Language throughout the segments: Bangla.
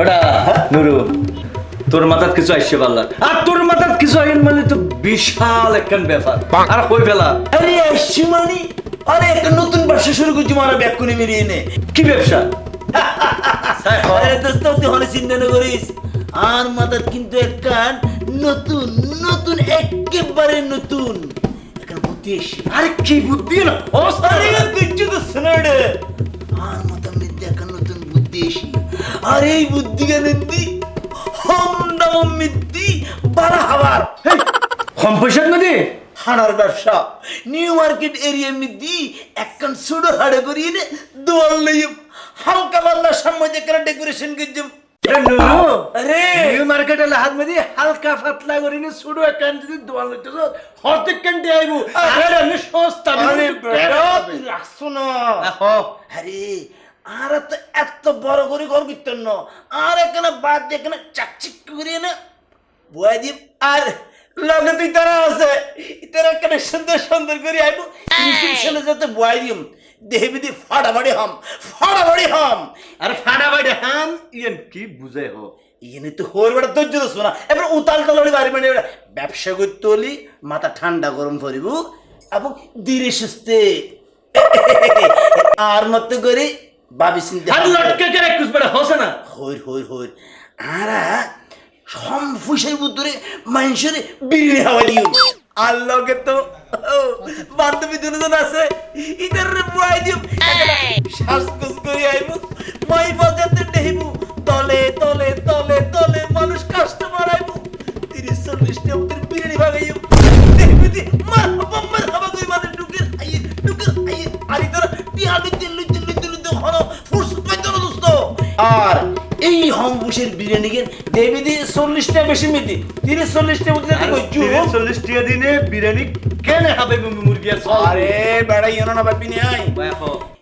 ওটা নুরু তোর মাথাত কিছু আসছে পারলাম আর তোর মাথাত কিছু আইন মানে তো বিশাল একখান ব্যাপার। আর কই ফেলা? আরে আসছি মানে? আরে একটা নতুন ব্যবসা শুরু করছি মারা ব্যাগ করে মেরিয়ে নে। কি ব্যবসা? আরে দোস্ত তুই হলে চিন্তা না করিস। আর মাথার কিন্তু একখান নতুন নতুন একেবারে নতুন। এখন বুদ্ধি এসে আরে কি বুদ্ধি না ও আরে কিচ্ছু তো আর এই বুদ্ধি কেন দি হম দাম মিদ্দি বাড়া হাওয়ার কম পয়সার নদী হাড়ার ব্যবসা। নিউ মার্কেট এরিয়া মিদ্দি একখান সুডো হাড়ে করিয়ে নে দোয়াল লইম হালকা বান্নার সামনে একটা ডেকোরেশন করছম আরে। নিউ মার্কেট এলে হাত মেদি হালকা পাতলা করে নি শুধু একখান যদি দোয়াল লইতেছ হতে কেন্টি আইবু। আরে আমি সস্তা আরে বেটা তুই না। আরে আর তো এত বড় করে ঘর করতেন না। আর এখানে বাদ দিয়ে এখানে চাকচিক করে না বয়া দিব আর লগে তুই তারা আছে। তারা এখানে সুন্দর সুন্দর করে আইবো। রিসেপশনে যাতে বয়া দিম দেহবি দি ফাড়াফাড়ি হাম ফাড়াফাড়ি হাম। আরে বাইরে হাম? ইয়েন কি বুঝে হো? ইয়ে তো হোর বেড়া ধৈর্য ধরছো না। এবার উতাল তলড়ি বাড়ি মানে ব্যবসা করতে হলি মাথা ঠান্ডা গরম করিব। এবং ধীরে সুস্থে আর মত করে ভাবি চিন্তা আর লটকে করে কুছ বড় হোসে না। হইর হইর হইর। আরা সম ফুসাই বুদ্ধরে মানুষের বিড়ি হাওয়া দিও আর লগে তো বান্ধবী দুজন আছে। বুয়াই দিও শ্বাসকোস করে আইবো। মাই বাজাতে দেহিবো তলে তলে তলে তলে মানুষ কাস্টমার আইবো। তিরিশ চল্লিশ টা ওদের বিরিয়ানি এই হমবুশের বিরিয়ানি কে? দেবি দি চল্লিশটা বেশি মিদি তিরিশ চল্লিশটা মধ্যে কইছু চল্লিশ টিয়া দিনে বিরিয়ানি কেনে হবে মুরগি? আরে বেড়া ইয়নো না ভাবি নি আই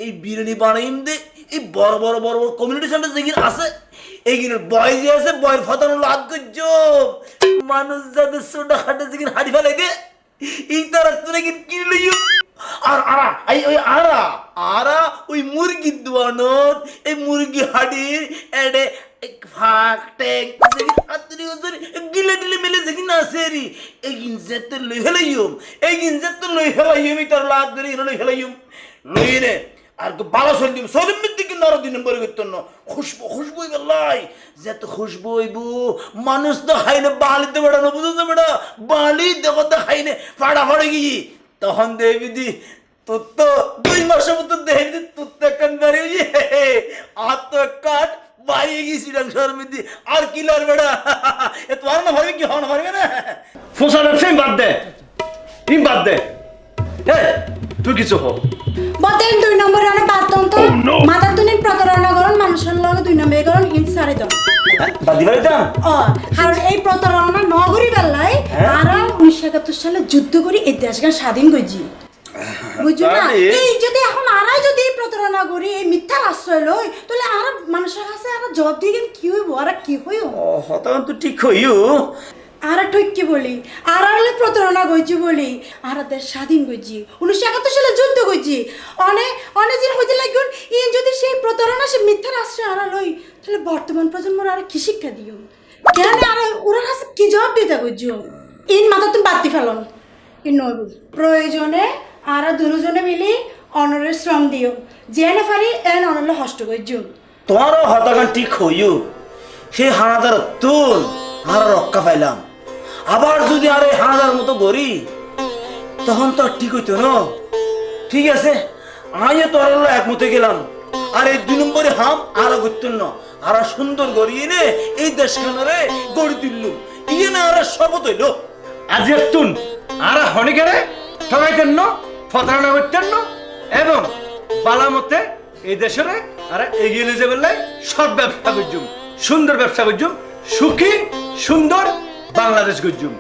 এই বিরিয়ানি বানাইম দে এই বড় বড় বড় বড় কমিউনিটি সেন্টার যেগুলো আছে এইগুলোর বয় যে আছে বয়ের ফতানো লাগ করছ মানুষ যাদের সোডা খাটে যেগুলো হাড়ি ফেলাই দে এই তারা তোরা কিন্তু কিনে লইও। আর আরা এই ওই আরা আরা ওই মুরগির দোয়ানত এই মুরগি হাড়ির এডে ফাঁক ট্যাং যেগুলো আত্মীয় গিলে টিলে মেলে যেগুলো আছে রি এই গিনজাতে লই ফেলাইম এই গিনজাতে লই ফেলাইম এই তার লাগ ধরে লই লই নে, আর তো ভালো চলিম চলিম মিদ্দি কিন্তু আরও দুই নম্বরে করতেন না? খুশবু খুশবু বেলাই যে তো খুশবু হইব, মানুষ তো খাই না বালিতে বেড়ানো বুঝতে বেড়া, বালি দেখো তো খাই না, ফাড়া ফাড়ে গিয়ে তখন দেবি দি তোর তো দুই মাসের মতো দেবি দি তোর তো একখান বেড়ে আর তো একখান বাড়িয়ে গেছি ডাক্তার মিদি আর কি লার বেড়া? এ তোমার না ভাবি কি, হন পারবে না? ফোসার ব্যবসায়ী বাদ দে বাদ দে। তুই কিছু হো বতেন দুই নম্বরে অনেক বাদতন তো। মাথার তুনি প্রতারণা করুন মানুষের লগে দুই নম্বরে করুন হিংস সারে জন বাদি বাড়ি দাম ও কারণ এই প্রতারণা নগরী বেলায় আর উনিশশো একাত্তর সালে যুদ্ধ করে এই দেশকে স্বাধীন করছি। বুঝছ না? এই যদি এখন আরাই যদি এই প্রতারণা করি এই মিথ্যার আশ্রয় লই তাহলে আর মানুষের কাছে আর জবাব দিয়ে কি হইব? আর কি হইব? ও হতাম তো ঠিক হইও আর ঠিক কি বলি আর হলে প্রতারণা করছি বলি। আর দেশ স্বাধীন করছি উনিশশো একাত্তর সালে যুদ্ধ করছি অনেক অনেক দিন হইতে লাগুন ই যদি সেই প্রতারণা সে মিথ্যার আশ্রয় আর লই, তাহলে বর্তমান প্রজন্মর আর কি শিক্ষা দিও কেন আর ওরা কাছে কি জবাব দিতে করছ ইন মাথা তুমি বাতি ফেলন। ইন নইব প্রয়োজনে আর দুজনে মিলি অনরের শ্রম দিও। যেন পারি এন অনলে হষ্ট করছ তোমারও হতাগান ঠিক হইও। সেই হানাদার তুল আর রক্ষা পাইলাম। আবার যদি আর হানাদার মতো গড়ি, তখন তো ঠিক হইতো না। ঠিক আছে, আমিও তো আর একমতে গেলাম। আর এই দুই নম্বরে হাম আরও করতেন না আর সুন্দর গড়িয়ে নে এই দেশখানারে গড়ি তুললুম। ইয়ে না আর শপথ হইল। আজ তুন। আর হনিকারে ঠগাইতেন ন প্রতারণা করতেন ন এবং বালামতে এই দেশের আর এগিয়ে নিয়ে যাবে সব ব্যবসা করছুম সুন্দর ব্যবসা করছুম সুখী, সুন্দর বাংলাদেশ করছুম